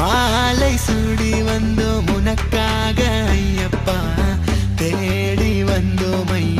மாலை சூடி வந்தோம் உனக்காக ஐயப்பா. தேடி வந்தோம் ஐயா.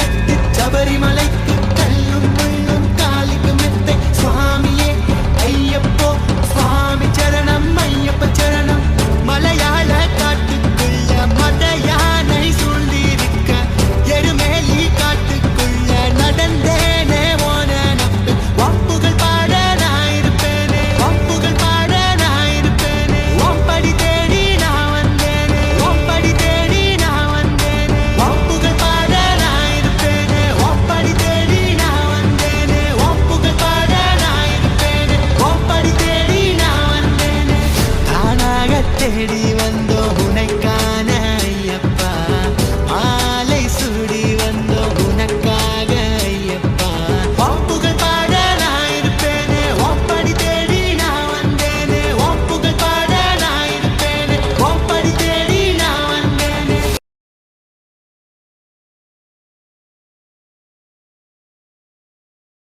टेढ़ी